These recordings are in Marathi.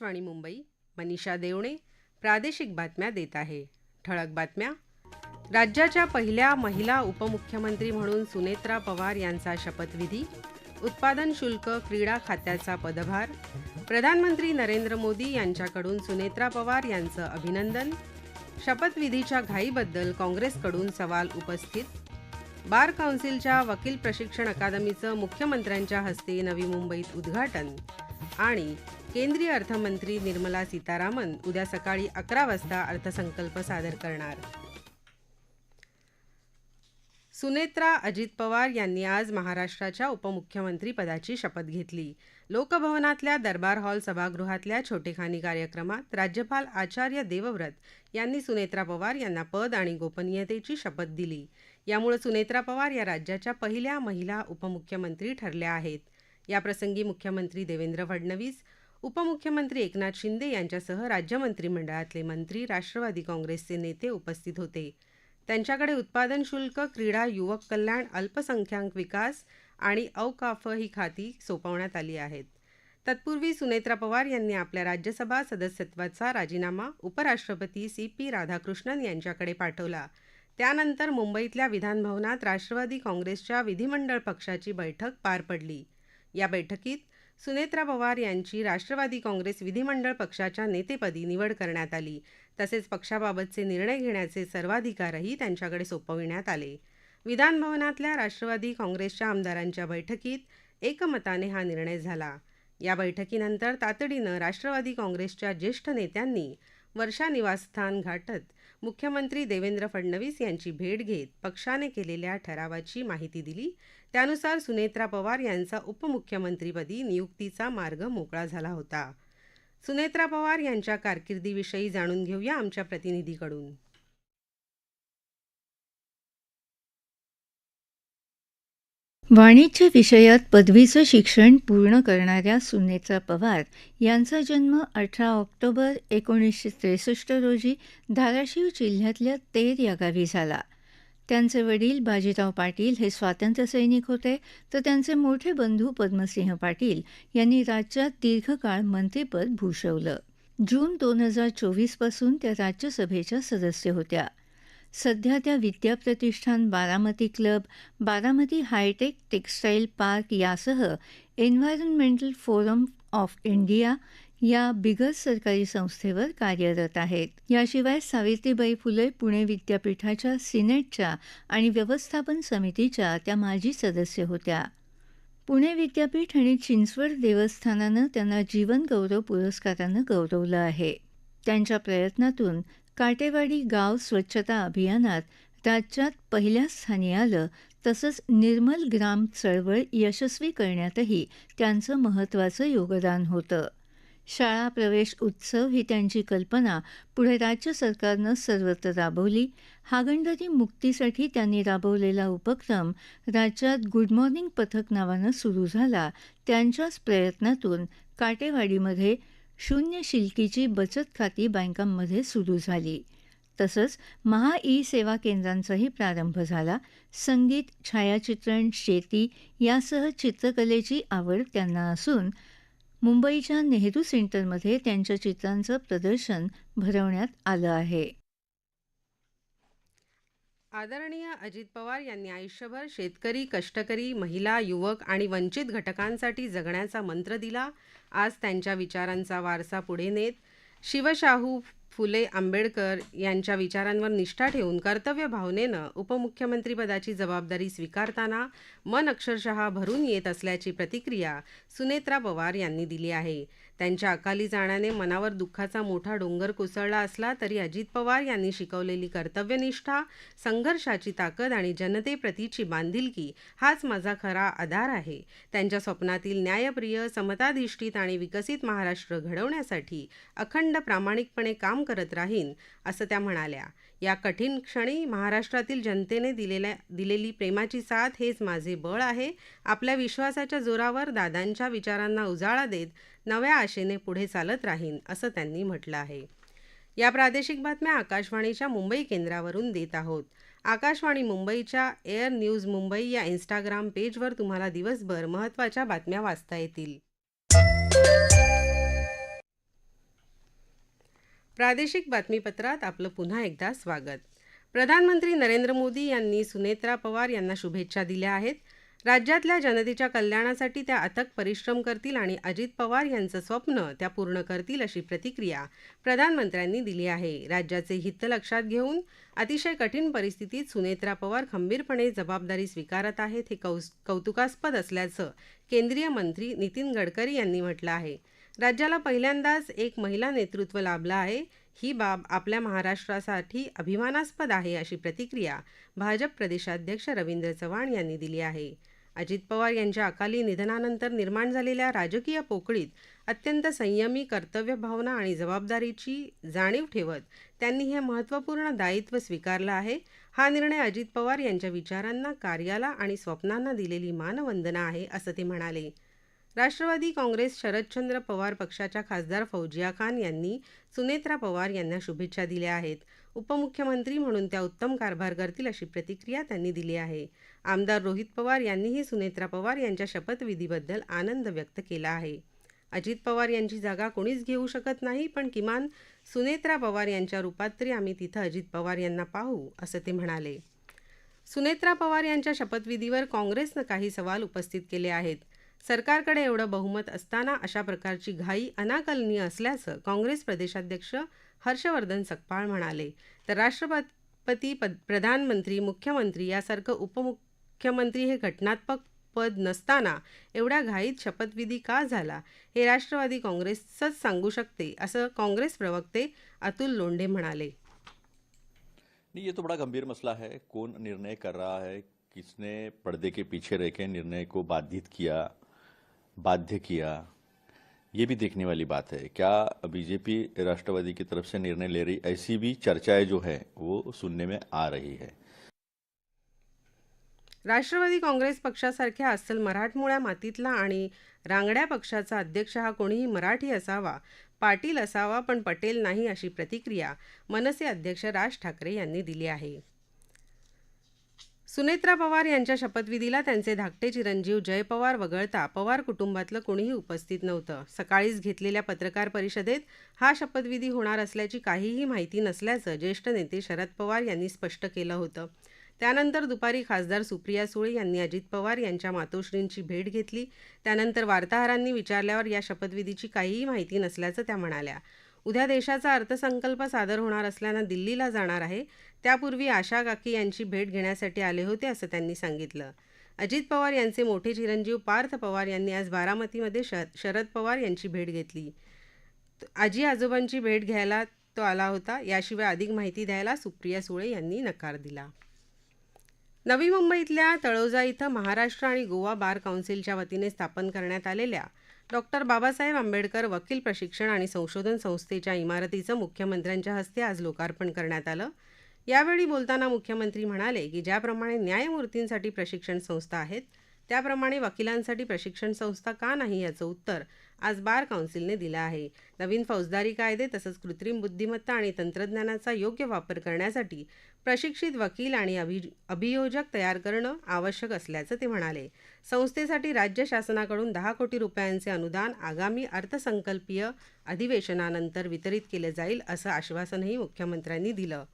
आकाशवाणी मुंबई मनीषा देवणे प्रादेशिक बातम्या देत आहे. ठळक बातम्या. राज्याच्या पहिल्या महिला उपमुख्यमंत्री म्हणून सुनेत्रा पवार यांचा शपथविधी उत्पादन शुल्क क्रीडा खात्याचा पदभार प्रधानमंत्री नरेंद्र मोदी यांच्याकडून सुनेत्रा पवार यांचं अभिनंदन शपथविधीच्या घाईबद्दल काँग्रेसकडून सवाल उपस्थित बार काउन्सिलच्या वकील प्रशिक्षण अकादमीचं मुख्यमंत्र्यांच्या हस्ते नवी मुंबईत उद्घाटन आणि केंद्रीय अर्थमंत्री निर्मला सीतारामन उद्या सकाळी अकरा वाजता अर्थसंकल्प सादर करणार. सुनेत्रा अजित पवार यांनी आज महाराष्ट्राच्या उपमुख्यमंत्री पदाची शपथ घेतली. लोकभवनातल्या दरबार हॉल सभागृहातल्या छोटेखानी कार्यक्रमात राज्यपाल आचार्य देवव्रत यांनी सुनेत्रा पवार यांना पद आणि गोपनीयतेची शपथ दिली. यामुळे सुनेत्रा पवार या राज्याच्या पहिल्या महिला उपमुख्यमंत्री ठरल्या आहेत. याप्रसंगी मुख्यमंत्री देवेंद्र फडणवीस उपमुख्यमंत्री एकनाथ शिंदे यांच्यासह राज्य मंत्रिमंडळातले मंत्री राष्ट्रवादी काँग्रेसचे नेते उपस्थित होते. त्यांच्याकडे उत्पादन शुल्क क्रीडा युवक कल्याण अल्पसंख्याक विकास आणि औकाफ ही खाती सोपवण्यात आली आहेत. तत्पूर्वी सुनेत्रा पवार यांनी आपल्या राज्यसभा सदस्यत्वाचा राजीनामा उपराष्ट्रपती सी पी राधाकृष्णन यांच्याकडे पाठवला. त्यानंतर मुंबईतल्या विधानभवनात राष्ट्रवादी काँग्रेसच्या विधिमंडळ पक्षाची बैठक पार पडली. या बैठकीत सुनेत्रा पवार यांची राष्ट्रवादी काँग्रेस विधिमंडळ पक्षाच्या नेतेपदी निवड करण्यात आली. तसेच पक्षाबाबतचे निर्णय घेण्याचे सर्वाधिकारही त्यांच्याकडे सोपविण्यात आले. विधानभवनातल्या राष्ट्रवादी काँग्रेसच्या आमदारांच्या बैठकीत एकमताने हा निर्णय झाला. या बैठकीनंतर तातडीनं राष्ट्रवादी काँग्रेसच्या ज्येष्ठ नेत्यांनी वर्षा निवासस्थान गाठत मुख्यमंत्री देवेंद्र फडणवीस यांची भेट घेत पक्षाने केलेल्या ठरावाची माहिती दिली. त्यानुसार सुनेत्रा पवार यांचा उपमुख्यमंत्रीपदी नियुक्तीचा मार्ग मोकळा झाला होता. सुनेत्रा पवार यांच्या कारकिर्दीविषयी जाणून घेऊया आमच्या प्रतिनिधीकडून. वाणिज्य विषयात पदवीचं शिक्षण पूर्ण करणाऱ्या सुनेत्रा पवार यांचा जन्म अठरा ऑक्टोबर एकोणीसशे त्रेसष्ट रोजी धाराशिव जिल्ह्यातल्या तेर या गावी झाला. त्यांचे वडील बाजीराव पाटील हे स्वातंत्र्यसैनिक होते तर त्यांचे मोठे बंधू पद्मसिंह पाटील यांनी राज्यात दीर्घकाळ मंत्रिपद भूषवलं. जून दोन हजार चोवीसपासून त्या राज्यसभेच्या सदस्य होत्या. सध्या त्या Vidyapratishthan Baramati club Baramati hitech textile park यासह एन्व्हायरमेंटल फोरम ऑफ इंडिया या बिगर सरकारी संस्थेवर कार्यरत आहेत. याशिवाय सावित्रीबाई फुले पुणे विद्यापीठाच्या सिनेटच्या आणि व्यवस्थापन समितीच्या त्या माजी सदस्य होत्या. पुणे विद्यापीठ आणि चिंचवड देवस्थानानं त्यांना जीवन गौरव पुरस्कारानं गौरवलं आहे. त्यांच्या प्रयत्नातून काटेवाडी गाव स्वच्छता अभियानात राज्यात पहिल्या स्थानी आलं तसंच निर्मल ग्राम चळवळ यशस्वी करण्यातही त्यांचं महत्त्वाचं योगदान होतं. शाळा प्रवेश उत्सव ही त्यांची कल्पना पुढे राज्य सरकारनं सर्वत्र राबवली. हागणदारी मुक्तीसाठी त्यांनी राबवलेला उपक्रम राज्यात गुड मॉर्निंग पथक नावानं सुरू झाला. त्यांच्याच प्रयत्नातून काटेवाडीमध्ये शून्य शिल्कीची बचत खाती बँकांमध्ये सुरू झाली. तसंच महा ई सेवा केंद्रांचाही प्रारंभ झाला. संगीत छायाचित्रण शेती यासह चित्रकलेची आवड त्यांना असून मुंबईच्या नेहरू सेंटरमध्ये त्यांच्या चित्रांचं प्रदर्शन भरवण्यात आलं आहे. आदरणीय अजित पवार यांनी आयुष्यभर शेतकरी कष्टकरी महिला युवक आणि वंचित घटकांसाठी जगण्याचा मंत्र दिला. आज त्यांच्या विचारांचा वारसा पुढे नेत शिवशाहू फुले आंबेडकर यांच्या विचारांवर निष्ठा ठेवून कर्तव्य भावनेनं उपमुख्यमंत्रीपदाची जबाबदारी स्वीकारताना मन अक्षरशः भरून येत असल्याची प्रतिक्रिया सुनेत्रा पवार यांनी दिली आहे. त्यांच्या अकाली जाण्याने मनावर दुःखाचा मोठा डोंगर कोसळला असला तरी अजित पवार यांनी शिकवलेली कर्तव्यनिष्ठा संघर्षाची ताकद आणि जनतेप्रतीची बांधिलकी हाच माझा खरा आधार आहे. त्यांच्या स्वप्नातील न्यायप्रिय समताधिष्ठित आणि विकसित महाराष्ट्र घडवण्यासाठी अखंड प्रामाणिकपणे काम करत राहीन असं त्या म्हणाल्या. या कठीण क्षणी महाराष्ट्रातील जनतेने दिलेल्या दिलेली प्रेमाची साथ हेच माझे बळ आहे. आपल्या विश्वासाच्या जोरावर दादांच्या विचारांना उजाळा देत नव्या आशेने पुढे चालत राहीन असं त्यांनी म्हटलं आहे. या प्रादेशिक बातम्या आकाशवाणीच्या मुंबई केंद्रावरून देत आहोत. आकाशवाणी मुंबईच्या एअर न्यूज मुंबई या इंस्टाग्राम पेजवर तुम्हाला दिवसभर महत्त्वाच्या बातम्या वाचता येतील. प्रादेशिक बातमीपत्रात आपलं पुन्हा एकदा स्वागत. प्रधानमंत्री नरेंद्र मोदी यांनी सुनेत्रा पवार यांना शुभेच्छा दिल्या आहेत. राज्यातल्या जनतेच्या कल्याणासाठी त्या अथक परिश्रम करतील आणि अजित पवार यांचं स्वप्न त्या पूर्ण करतील अशी प्रतिक्रिया प्रधानमंत्र्यांनी दिली आहे. राज्याचे हित लक्षात घेऊन अतिशय कठीण परिस्थितीत सुनेत्रा पवार खंबीरपणे जबाबदारी स्वीकारत आहेत हे कौस कौतुकास्पद असल्याचं केंद्रीय मंत्री नितीन गडकरी यांनी म्हटलं आहे. राज्याला पहिल्यांदाच एक महिला नेतृत्व लाभलं आहे. ही बाब आपल्या महाराष्ट्रासाठी अभिमानास्पद आहे अशी प्रतिक्रिया भाजप प्रदेशाध्यक्ष रवींद्र चव्हाण यांनी दिली आहे. अजित पवार यांच्या अकाली निधनानंतर निर्माण झालेल्या राजकीय पोकळीत अत्यंत संयमी कर्तव्यभावना आणि जबाबदारीची जाणीव ठेवत त्यांनी हे महत्त्वपूर्ण दायित्व स्वीकारलं आहे. हा निर्णय अजित पवार यांच्या विचारांना कार्याला आणि स्वप्नांना दिलेली मानवंदना आहे असं ते म्हणाले. राष्ट्रवादी काँग्रेस शरदचंद्र पवार पक्षाच्या खासदार फौजिया खान यांनी सुनेत्रा पवार यांना शुभेच्छा दिल्या आहेत. उपमुख्यमंत्री म्हणून त्या उत्तम कारभार करतील अशी प्रतिक्रिया त्यांनी दिली आहे. आमदार रोहित पवार यांनीही सुनेत्रा पवार यांच्या शपथविधीबद्दल आनंद व्यक्त केला आहे. अजित पवार यांची जागा कोणीच घेऊ शकत नाही पण किमान सुनेत्रा पवार यांच्या रूपात तरी आम्ही तिथं अजित पवार यांना पाहू असं ते म्हणाले. सुनेत्रा पवार यांच्या शपथविधीवर काँग्रेसनं काही सवाल उपस्थित केले आहेत. सरकारकडे एवढं बहुमत असताना अशा प्रकारची घाई अनाकलनीय असल्याचं काँग्रेस प्रदेशाध्यक्ष हर्षवर्धन सकपाळ म्हणाले. तर राष्ट्रपती पद प्रधानमंत्री मुख्यमंत्री यासारखं उपमुख्यमंत्री हे घटनात्मक पद नसताना एवढ्या घाईत शपथविधी का झाला? हे राष्ट्रवादी काँग्रेसच सांगू शकते असं काँग्रेस प्रवक्ते अतुल लोंढे म्हणाले. नहीं ये तो बड़ा गंभीर मसला है. कौन निर्णय कर रहा है? किसने पर्दे के पीछे रह के निर्णय को बाधित किया? बाध्य किया ये भी देखने वाली बात है। क्या बीजेपी राष्ट्रवादी की तरफ से निर्णय ले रही ऐसी भी चर्चाएं जो है वो सुनने में आ रही है। राष्ट्रवादी काँग्रेस पक्षासारख्या अस्सल मराठमोळ्या मातीतला आणि रांगड्या पक्षाचा अध्यक्ष हा कोणीही मराठी असावा पाटील असावा पण पटेल नाही अशी प्रतिक्रिया मनसे अध्यक्ष राज ठाकरे यांनी दिली आहे. सुनेत्रा पवार यांच्या शपथविधीला त्यांचे धाकटे चिरंजीव जय पवार वगळता पवार कुटुंबातलं कोणीही उपस्थित नव्हतं. सकाळीच घेतलेल्या पत्रकार परिषदेत हा शपथविधी होणार असल्याची काहीही माहिती नसल्याचं ज्येष्ठ नेते शरद पवार यांनी स्पष्ट केलं होतं. त्यानंतर दुपारी खासदार सुप्रिया सुळे यांनी अजित पवार यांच्या मातोश्रींची भेट घेतली. त्यानंतर वार्ताहरांनी विचारल्यावर या शपथविधीची काहीही माहिती नसल्याचं त्या म्हणाल्या. उद्या देशाचा अर्थसंकल्प सादर होणार असल्यानं दिल्लीला जाणार आहे. त्यापूर्वी आशा काकी यांची भेट घेण्यासाठी आले होते असं त्यांनी सांगितलं. अजित पवार यांचे मोठे चिरंजीव पार्थ पवार यांनी आज बारामतीमध्ये श शरद पवार यांची भेट घेतली. आजी आजोबांची भेट घ्यायला तो आला होता. याशिवाय अधिक माहिती द्यायला सुप्रिया सुळे यांनी नकार दिला. नवी मुंबईतल्या तळोजा इथं महाराष्ट्र आणि गोवा बार काउन्सिलच्या वतीने स्थापन करण्यात आलेल्या डॉक्टर बाबासाहेब आंबेडकर वकील प्रशिक्षण आणि संशोधन संस्थेच्या इमारतीचं मुख्यमंत्र्यांच्या हस्ते आज लोकार्पण करण्यात आलं. यावेळी बोलताना मुख्यमंत्री म्हणाले की ज्याप्रमाणे न्यायमूर्तींसाठी प्रशिक्षण संस्था आहेत त्याप्रमाणे वकिलांसाठी प्रशिक्षण संस्था का नाही याचं उत्तर आज बार काउन्सिलने दिलं आहे. नवीन फौजदारी कायदे तसंच कृत्रिम बुद्धिमत्ता आणि तंत्रज्ञानाचा योग्य वापर करण्यासाठी प्रशिक्षित वकील आणि अभि अभियोजक तयार करणं आवश्यक असल्याचं ते म्हणाले. संस्थेसाठी राज्य शासनाकडून दहा कोटी रुपयांचे अनुदान आगामी अर्थसंकल्पीय अधिवेशनानंतर वितरित केलं जाईल असं आश्वासनही मुख्यमंत्र्यांनी दिलं.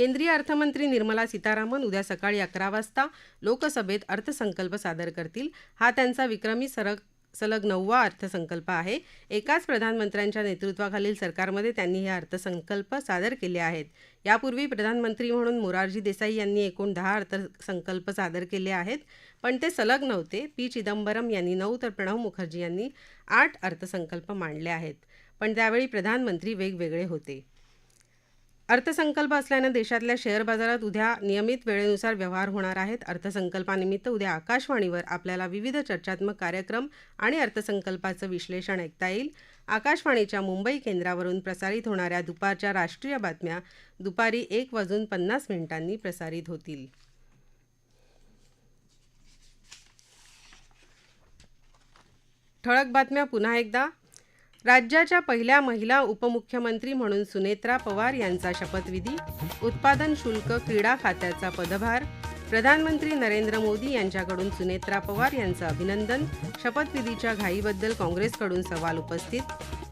केंद्रीय अर्थमंत्री निर्मला सीतारामन उद्या सकाळी अकरा वाजता लोकसभेत अर्थसंकल्प सादर करतील. हा त्यांचा विक्रमी सरग सलग नववा अर्थसंकल्प आहे. एकाच प्रधानमंत्र्यांच्या नेतृत्वाखालील सरकारमध्ये त्यांनी हे अर्थसंकल्प सादर केले आहेत. यापूर्वी प्रधानमंत्री म्हणून मोरारजी देसाई यांनी एकूण दहा अर्थसंकल्प सादर केले आहेत पण ते सलग नव्हते. पी. चिदंबरम यांनी नऊ तर प्रणव मुखर्जी यांनी आठ अर्थसंकल्प मांडले आहेत. पण त्यावेळी प्रधानमंत्री वेगवेगळे होते. अर्थसंकल्प असल्यानं देशातल्या शेअर बाजारात उद्या नियमित वेळेनुसार व्यवहार होणार आहेत. अर्थसंकल्पानिमित्त उद्या आकाशवाणीवर आपल्याला विविध चर्चात्मक कार्यक्रम आणि अर्थसंकल्पाचं विश्लेषण ऐकता येईल. आकाशवाणीच्या मुंबई केंद्रावरून प्रसारित होणाऱ्या दुपारच्या राष्ट्रीय बातम्या दुपारी एक वाजून पन्नास मिनिटांनी प्रसारित होतील. ठळक बातम्या पुन्हा एकदा. राज्याच्या पहिल्या महिला उपमुख्यमंत्री म्हणून सुनेत्रा पवार यांचा शपथविधी उत्पादन शुल्क क्रीडा खात्याचा पदभार प्रधानमंत्री नरेंद्र मोदी यांच्याकडून सुनेत्रा पवार यांचं अभिनंदन. शपथविधीच्या घाईबद्दल काँग्रेसकडून सवाल उपस्थित.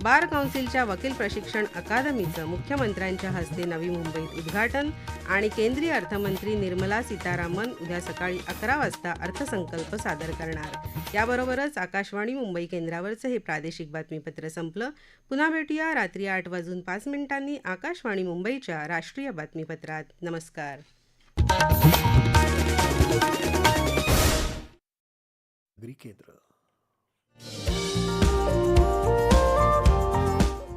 बार काउन्सिलच्या वकील प्रशिक्षण अकादमीचं मुख्यमंत्र्यांच्या हस्ते नवी मुंबईत उद्घाटन आणि केंद्रीय अर्थमंत्री निर्मला सीतारामन उद्या सकाळी अकरा वाजता अर्थसंकल्प सादर करणार. याबरोबरच आकाशवाणी मुंबई केंद्रावरचं हे प्रादेशिक बातमीपत्र संपलं. पुन्हा भेटूया रात्री आठ वाजून पाच मिनिटांनी आकाशवाणी मुंबईच्या राष्ट्रीय बातमीपत्रात. नमस्कार.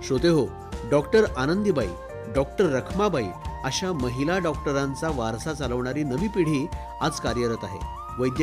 श्रोते हो डॉक्टर आनंदीबाई डॉक्टर रखमाबाई अशा महिला डॉक्टरांचा वारसा चालवणारी नवी पिढी आज कार्यरत आहे. वैद्यकीय